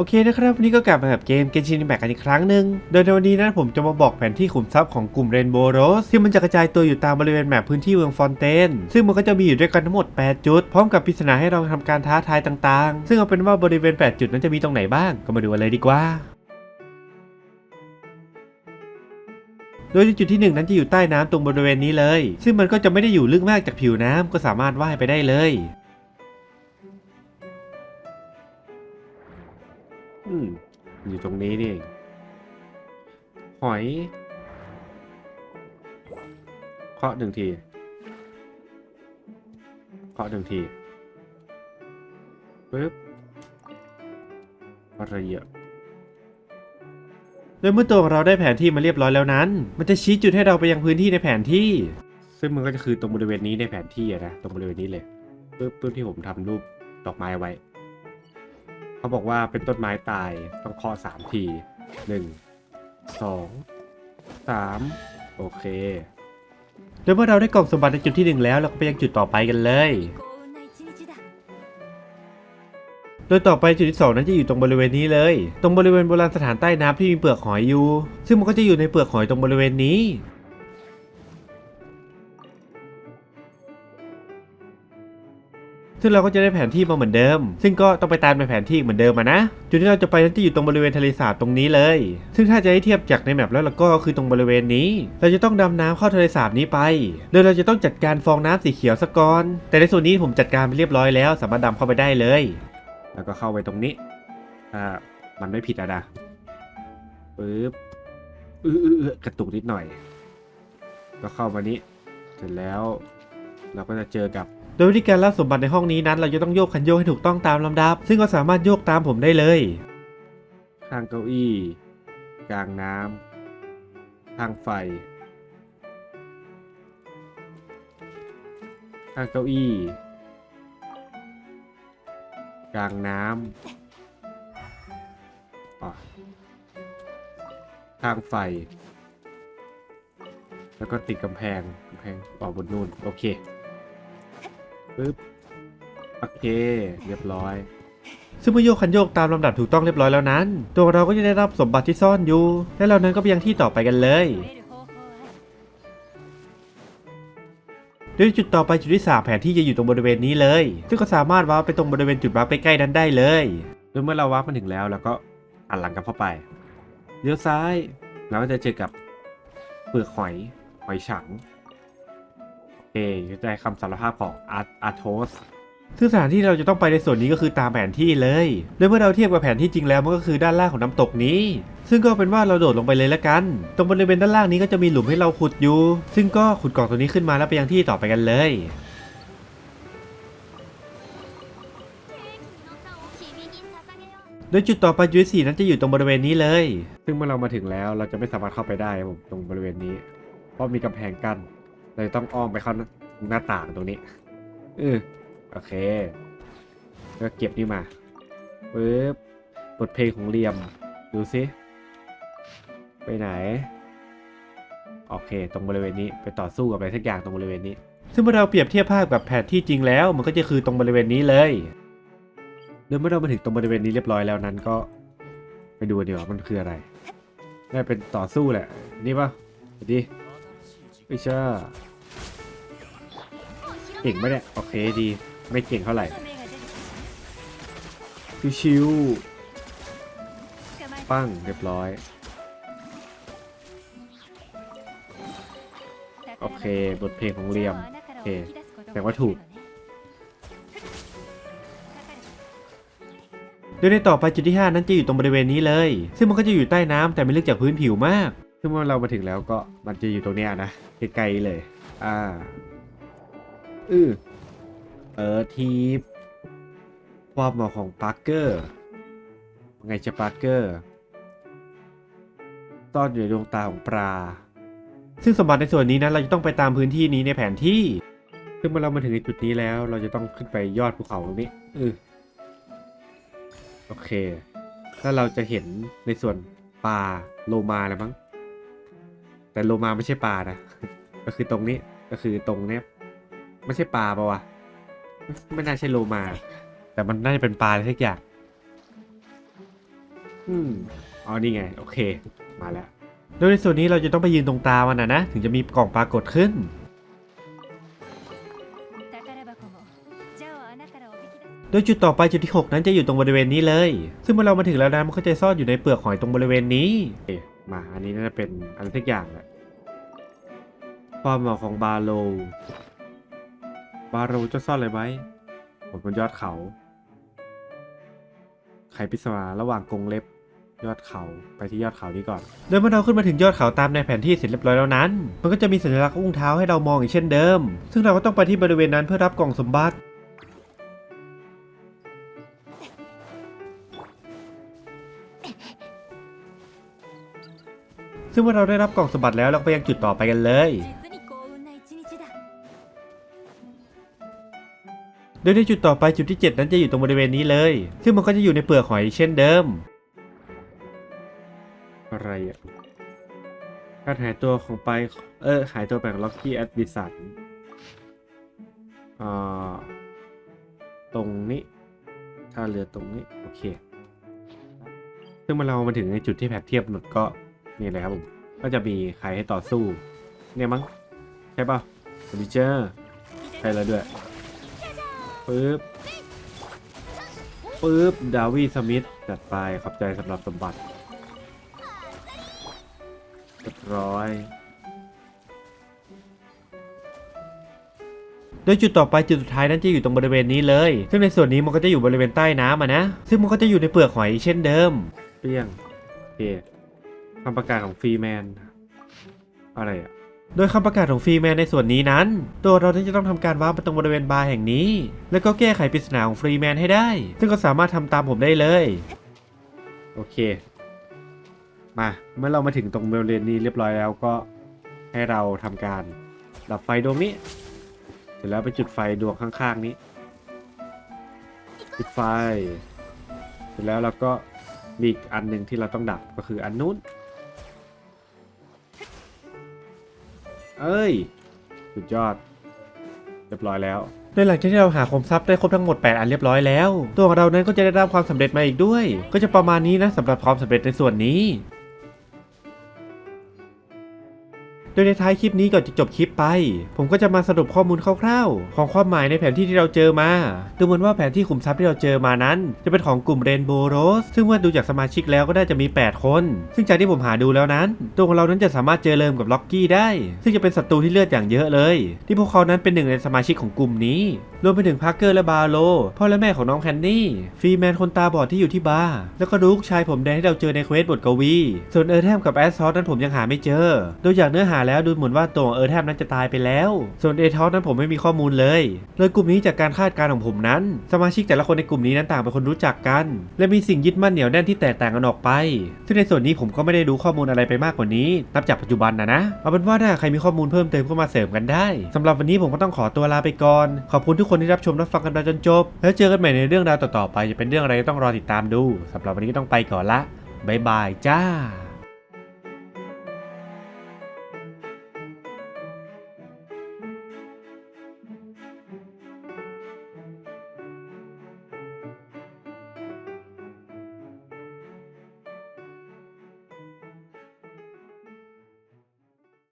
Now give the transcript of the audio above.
โอเคนะครับวันนี้ก็กลับมากับเกมเกนชินแบกกันอีกครั้งหนึ่งโดยในวันนี้นะผมจะมาบอกแผนที่ขุมทรัพย์ของกลุ่มเรนโบว์โรสที่มันจะกระจายตัวอยู่ตามบริเวณแมปพื้นที่เมืองฟอนเตนซึ่งมันก็จะมีอยู่ด้วยกันทั้งหมด 8 จุด พร้อมกับปริศนาให้เราทำการท้าทายต่างๆ ซึ่งเอาเป็นว่าบริเวณ 8 จุดนั้นจะมีตรงไหนบ้าง ก็มาดูกันเลยดีกว่าโดยจุดที่หนึ่งนั้นจะอยู่ใต้น้ำตรงบริเวณนี้เลย ซึ่งมันก็จะไม่ได้อยู่ลึกมากจากผิวน้ำก็สามารถว่ายไปได้เลย อืมอยู่ตรงนี้นี่เองหอยเคาะหนึ่งทีเคาะหนึ่งทีปึ๊บอะไรเยอะโดยเมื่อตัวของเราได้แผนที่มาเรียบร้อยแล้วนั้น มันจะชี้จุดให้เราไปยังพื้นที่ในแผนที่ ซึ่งมันก็จะคือตรงบริเวณนี้ในแผนที่อะนะ ตรงบริเวณนี้เลยปึ๊บปึ๊บที่ผมทำรูปดอกไม้ไว้ เขาบอกว่าเป็นต้นไม้ตายต้องเคาะสามทีหนึ่งสองสามโอเคโดยเมื่อเราได้กล่องสมบัติในจุดที่หนึ่งแล้วเราก็ไปยังจุดต่อไปกันเลย โดยต่อไปจุดที่สองนั้นจะอยู่ตรงบริเวณนี้เลย ตรงบริเวณโบราณสถานใต้น้ำที่มีเปลือกหอยอยู่ ซึ่งมันก็จะอยู่ในเปลือกหอยตรงบริเวณนี้ ซึ่งเราก็จะได้แผนที่มาเหมือนเดิม ซึ่งก็ต้องไปตามในแผนที่เหมือนเดิมอะนะ จุดที่เราจะไปนั้นจะอยู่ตรงบริเวณทะเลสาบตรงนี้เลย ซึ่งถ้าจะให้เทียบจากในแมปแล้วเราก็คือตรงบริเวณนี้ เราจะต้องดำน้ำเข้าทะเลสาบนี้ไป โดยเราจะต้องจัดการฟองน้ำสีเขียวสกก่อน แต่ในส่วนนี้ผมจัดการไปเรียบร้อยแล้ว สามารถดำเข้าไปได้เลย แล้วก็เข้าไปตรงนี้ถ้ามันไม่ผิดอะนะปึ๊บเออเออเออกระตุกนิดหน่อย ก็เข้ามานี้ เสร็จแล้ว เราก็จะเจอกับ ดยวิธีการรับสมบัติในห้องนี้นั้น เราจะต้องโยกคันโยกให้ถูกต้องตามลำดับ ซึ่งก็สามารถโยกตามผมได้เลย ข้างเก้าอี้ กลางน้ำข้างไฟ ข้างเก้าอี้ กลางน้ำอะข้างไฟ แล้วก็ติดกำแพงกำแพงออกบนนู่น โอเคึ๊บโอเค เรียบร้อย ซึ่งเมื่อโยกคันโยกตามลำดับถูกต้องเรียบร้อยแล้วนั้น ตัวเราก็จะได้รับสมบัติที่ซ่อนอยู่ และเรานั้นก็ไปยังที่ต่อไปกันเลยโดยจุดต่อไปจุดที่ 3 แผนที่จะอยู่ตรงบริเวณนี้เลย ซึ่งก็สามารถวาร์ไปตรงบริเวณจุดวาร์ปใกล้นั้นได้เลยโดยเมื่อเราวาร์มาถึงแล้วเราก็อันหลังกันเข้าไปเลี้ยวซ้ายเราก็จะเจอกับเปลือกหอยหอยฉัง เคจะได้คำสารภาพของอาร์อาร์สซึ่งสถานที่เราจะต้องไปในส่วนนี้ก็คือตามแผนที่เลย โดยเมื่อเราเทียบกับแผนที่จริงแล้วมันก็คือด้านล่างของน้ำตกนี้ ซึ่งก็เป็นว่าเราโดดลงไปเลยละกัน ตรงบริเวณด้านล่างนี้ก็จะมีหลุมให้เราขุดอยู่ ซึ่งก็ขุดกล่องตัวนี้ขึ้นมาแล้วไปยังที่ต่อไปกันเลย โดยจุดต่อไปยุดสี่นั้นจะอยู่ตรงบริเวณนี้เลย ซึ่งเมื่อเรามาถึงแล้วเราจะไม่สามารถเข้าไปได้ผมตรงบริเวณนี้ เพราะมีกำแพงกั้น เราจะต้องอ้อมไปเข้าหน้าต่างตรงนี้เออโอเคแล้วก็เก็บนี่มาปึ๊บบทเพลงของเรียม ดูซิไปไหน โอเค ตรงบริเวณนี้ไปต่อสู้กับอะไรสักอย่างตรงบริเวณนี้ ซึ่งเมื่อเราเปรียบเทียบภาพกับแผนที่จริงแล้ว มันก็จะคือตรงบริเวณนี้เลยเดี๋ยวเมื่อเรามาถึงตรงบริเวณนี้เรียบร้อยแล้วนั้นก็ ไปดูดีกว่ามันคืออะไรน่าเป็นต่อสู้แหละ นี่ปะไปดิ ไม่เชื่เก่งไหมเนี่ย โอเคดี ไม่เก่งเท่าไหร่ ชิวๆปั้งเรียบร้อย โอเค บทเพลงของเรียม โอเค แต่ว่าถูกโดยในต่อไปจุดที่ 5 นั้นจะอยู่ตรงบริเวณนี้เลย ซึ่งมันก็จะอยู่ใต้น้ำแต่ไม่ลึกจากพื้นผิวมาก ซึ่งเมื่อเรามาถึงแล้วก็มันจะอยู่ตรงเนี้ยนะไกลๆเลย อ่า อือเออทีปความเหมาะของปาร์เกอร์ไงจะปาร์เกอร์ซ่อนอยู่ในดวงตาของปลา ซึ่งสมบัติในส่วนนี้นะเราจะต้องไปตามพื้นที่นี้ในแผนที่ ซึ่งเมื่อเรามาถึงในจุดนี้แล้ว เราจะต้องขึ้นไปยอดภูเขาตรงนี้อือโอเค ถ้าเราจะเห็นในส่วนปลาโลมาแล้วมั้ง แต่โลมาไม่ใช่ปลานะ ก็คือตรงนี้ ก็คือตรงเนี้ยไม่ใช่ปลาปะวะ ไม่น่าใช่โลมา แต่มันน่าจะเป็นปลาอะไรสักอย่าง อืมอ๋อนี่ไง โอเค มาแล้ว โดยในส่วนนี้เราจะต้องไปยืนตรงตามันนะนะ ถึงจะมีกล่องปลากดขึ้น โดยจุดต่อไปจุดที่ 6 นั้นจะอยู่ตรงบริเวณนี้เลย ซึ่งเมื่อเรามาถึงแล้วนะมันก็จะซ่อนอยู่ในเปลือกหอยตรงบริเวณนี้ มา อันนี้น่าจะเป็นอะไรสักอย่างแหละความเหมาะของบาโล บาโลจะซ่อนอะไรไว้บนยอดเขา ไขปริศนาระหว่างกรงเล็บยอดเขาไปที่ยอดเขานี้ก่อนโดยเมื่อเราขึ้นมาถึงยอดเขาตามในแผนที่เสร็จเรียบร้อยแล้วนั้น มันก็จะมีสัญลักษณ์อุ้งเท้าให้เรามองอีกเช่นเดิม ซึ่งเราก็ต้องไปที่บริเวณนั้นเพื่อรับกล่องสมบัติ ซึ่งเมื่อเราได้รับกล่องสมบัติแล้วเราไปยังจุดต่อไปกันเลย โดยในจุดต่อไปจุดที่ 7 นั้นจะอยู่ตรงบริเวณนี้เลย ซึ่งมันก็จะอยู่ในเปลือกหอยเช่นเดิม อะไรอะการหายตัวของไป เออ หายตัวแปขอล็อกกี้แอดดิสันอ่า ตรงนี้ ถ้าเรือตรงนี้ โอเค ซึ่งเมื่อเรามาถึงในจุดที่แผนเทียบหนดก็ นี่เลยครับผม ก็จะมีใครให้ต่อสู้ เนี่ยมั้ง ใช่ป่ะสวิเจอร์ใช่แล้วด้วยปึ๊บปึ๊บ ดาวีสมิธจัดไปขอบใจสำหรับสมบัติเรียบร้อยโดยจุดต่อไปจุดสุดท้ายนั้นจะอยู่ตรงบริเวณนี้เลย ซึ่งในส่วนนี้มันก็จะอยู่บริเวณใต้น้ำอะนะ ซึ่งมันก็จะอยู่ในเปลือกหอยเช่นเดิม เปรี้ยงโอเค คำประกาศของฟรีแมน อะไรอะโดยคำประกาศของฟรีแมนในส่วนนี้นั้น ตัวเราจะต้องทำการวาปไปตรงบริเวณบาร์แห่งนี้ แล้วก็แก้ไขปริศนาของฟรีแมนให้ได้ ซึ่งก็สามารถทำตามผมได้เลย โอเค มา เมื่อเรามาถึงตรงบริเวณนี้เรียบร้อยแล้วก็ให้เราทำการดับไฟดวงนี้ เสร็จแล้วไปจุดไฟดวงข้างๆนี้ จุดไฟ เสร็จแล้วเราก็มีอีกอันหนึ่งที่เราต้องดับก็คืออันนู้น เอ้ย สุดยอด เรียบร้อยแล้ว โดยหลังจากที่เราหาคมทรัพย์ได้ครบทั้งหมด 8 อันเรียบร้อยแล้ว ตัวของเรานั้นก็จะได้รับความสำเร็จมาอีกด้วย ก็จะประมาณนี้นะสำหรับความสำเร็จในส่วนนี้ โดยในท้ายคลิปนี้ก่อนจะจบคลิปไป ผมก็จะมาสรุปข้อมูลคร่าวๆ ของความหมายในแผนที่ที่เราเจอมา ดูเหมือนว่าแผนที่ขุมทรัพย์ที่เราเจอมานั้น จะเป็นของกลุ่มเรนโบว์โรสซึ่งเมื่อดูจากสมาชิกแล้วก็น่าจะมี 8 คน ซึ่งจากที่ผมหาดูแล้วนั้น ตัวของเรานั้นจะสามารถเจอเริ่มกับล็อกกี้ได้ ซึ่งจะเป็นศัตรูที่เลือดอย่างเยอะเลย ที่พวกเขานั้นเป็นหนึ่งในสมาชิกของกลุ่มนี้รวมไปถึงพาร์เกอร์และบาโลพ่อและแม่ของน้องแคนนี่ฟรีแมนคนตาบอดที่อยู่ที่บาร์แล้วก็ลูกชายผมแดงที่เราเจอในเควสบทกวี ส่วนเออร์แทมกับแอสซอสนั้นผมยังหาไม่เจอ โดยจากเนื้อหาแล้วดูเหมือนว่าตัวเออร์แทมนั้นจะตายไปแล้ว ส่วนเอทอสนั้นผมไม่มีข้อมูลเลยโดยกลุ่มนี้จากการคาดการณ์ของผมนั้น สมาชิกแต่ละคนในกลุ่มนี้นั้นต่างเป็นคนรู้จักกัน และมีสิ่งยึดมั่นเหนียวแน่นที่แตกต่างกันออกไปซึ่งในส่วนนี้ผมก็ไม่ได้รู้ข้อมูลอะไรไปมากกว่านี้ นับจากปัจจุบันนะนะเอาเป็นว่าถ้าใครมีข้อมูลเพิ่มเติมก็มาเสริมกันได้สำหรับวันนี้ผมก็ต้องขอตัวลาไปก่อน ขอบคุณทุกคนที่รับชมรับฟังกันมาจนจบ แล้วเจอกันใหม่ในเรื่องราวต่อๆไปจะเป็นเรื่องอะไรก็ต้องรอติดตามดูสำหรับวันนี้ก็ต้องไปก่อนละบายบายจ้า